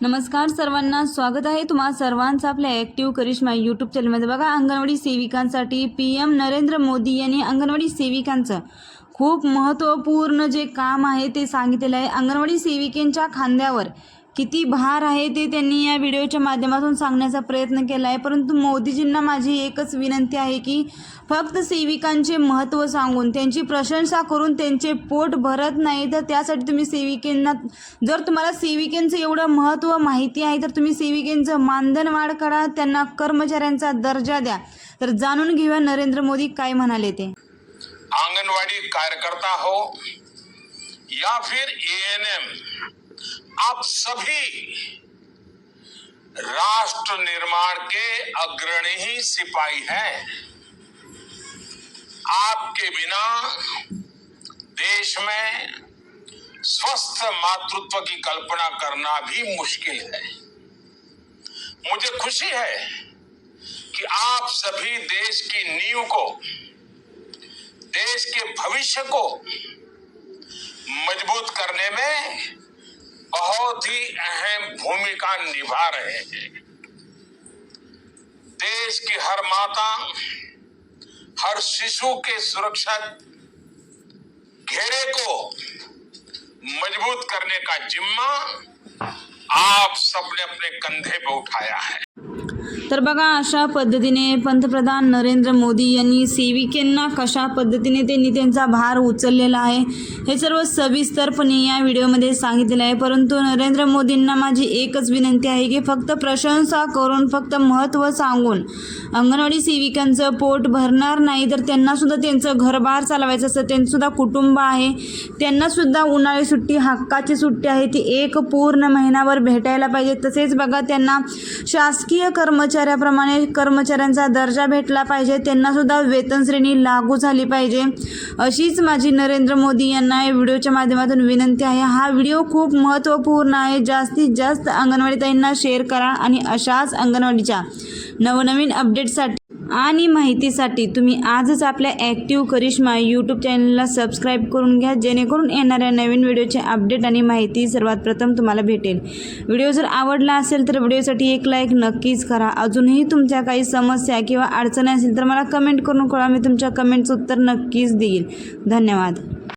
नमस्कार सर्वांना स्वागत आहे तुम्हा सर्वांचं आपल्या ॲक्टिव्ह करिश्मा यूट्यूब चॅनलमध्ये बघा अंगणवाडी सेविकांसाठी पी एम नरेंद्र मोदी यांनी अंगणवाडी सेविकांचं खूप महत्त्वपूर्ण जे काम आहे ते सांगितलेलं आहे. अंगणवाडी सेविकेंच्या खांद्यावर किती भार आहे ते त्यांनी या व्हिडिओच्या माध्यमातून सांगण्याचा प्रयत्न केला आहे परंतु मोदीजींना माझी एकच विनंती आहे की फक्त सेविकांचे महत्त्व सांगून त्यांची प्रशंसा करून त्यांचे पोट भरत नाही तर त्यासाठी तुम्ही सेविकेंना जर तुम्हाला सेविकेंचं एवढं महत्त्व माहिती आहे तर तुम्ही सेविकेंचं मानधन वाढ करा त्यांना कर्मचाऱ्यांचा दर्जा द्या. तर जाणून घेऊया नरेंद्र मोदी काय म्हणाले ते. आंगनवाड़ी कार्यकर्ता हो या फिर एएनएम आप सभी राष्ट्र निर्माण के अग्रणी ही सिपाही हैं। आपके बिना देश में स्वस्थ मातृत्व की कल्पना करना भी मुश्किल है। मुझे खुशी है कि आप सभी देश की नींव को, देश के भविष्य को मज़बूत करने में बहुत ही अहम भूमिका निभा रहे हैं। देश की हर माता, हर शिशु के सुरक्षा घेरे को मज़बूत करने का जिम्मा आप सबने अपने कंधे पर उठाया है। तर बघा अशा पद्धतीने पंतप्रधान नरेंद्र मोदी यांनी सेविकेंना कशा पद्धतीने त्यांनी त्यांचा भार उचललेला आहे हे सर्व सविस्तरपणे या व्हिडिओमध्ये सांगितलेलं आहे. परंतु नरेंद्र मोदींना माझी एकच विनंती आहे की फक्त प्रशंसा करून फक्त महत्त्व सांगून अंगणवाडी सेविकांचं पोट भरणार नाही तर त्यांनासुद्धा त्यांचं घरबार चालवायचं असतं. त्यांचंसुद्धा कुटुंब आहे. त्यांनासुद्धा उन्हाळी सुट्टी हक्काची सुट्टी आहे. ती एक पूर्ण महिनाभर भेटायला पाहिजे. तसेच बघा त्यांना शासकीय कर्मचारी कर्मचाऱ्याप्रमाणे कर्मचाऱ्यांचा दर्जा भेटला पाहिजे त्यांनासुद्धा वेतन श्रेणी लागू झाली पाहिजे. अशीच माझी नरेंद्र मोदी यांना या व्हिडिओच्या माध्यमातून विनंती आहे. हा व्हिडिओ खूप महत्त्वपूर्ण आहे. जास्तीत जास्त अंगणवाडी ताईंना शेअर करा आणि अशाच अंगणवाडीच्या नवनवीन अपडेटसाठी आणि माहितीसाठी तुम्ही आजच आपल्या ॲक्टिव्ह करिश्मा यूट्यूब चॅनलला सबस्क्राईब करून घ्या जेणेकरून येणाऱ्या नवीन व्हिडिओचे अपडेट आणि माहिती सर्वात प्रथम तुम्हाला भेटेल. व्हिडिओ जर आवडला असेल तर व्हिडिओसाठी एक लाईक नक्कीच करा. अजूनही तुमच्या काही समस्या किंवा अडचणी असेल तर मला कमेंट करून कळा मी तुमच्या कमेंटचं उत्तर नक्कीच देईल. धन्यवाद.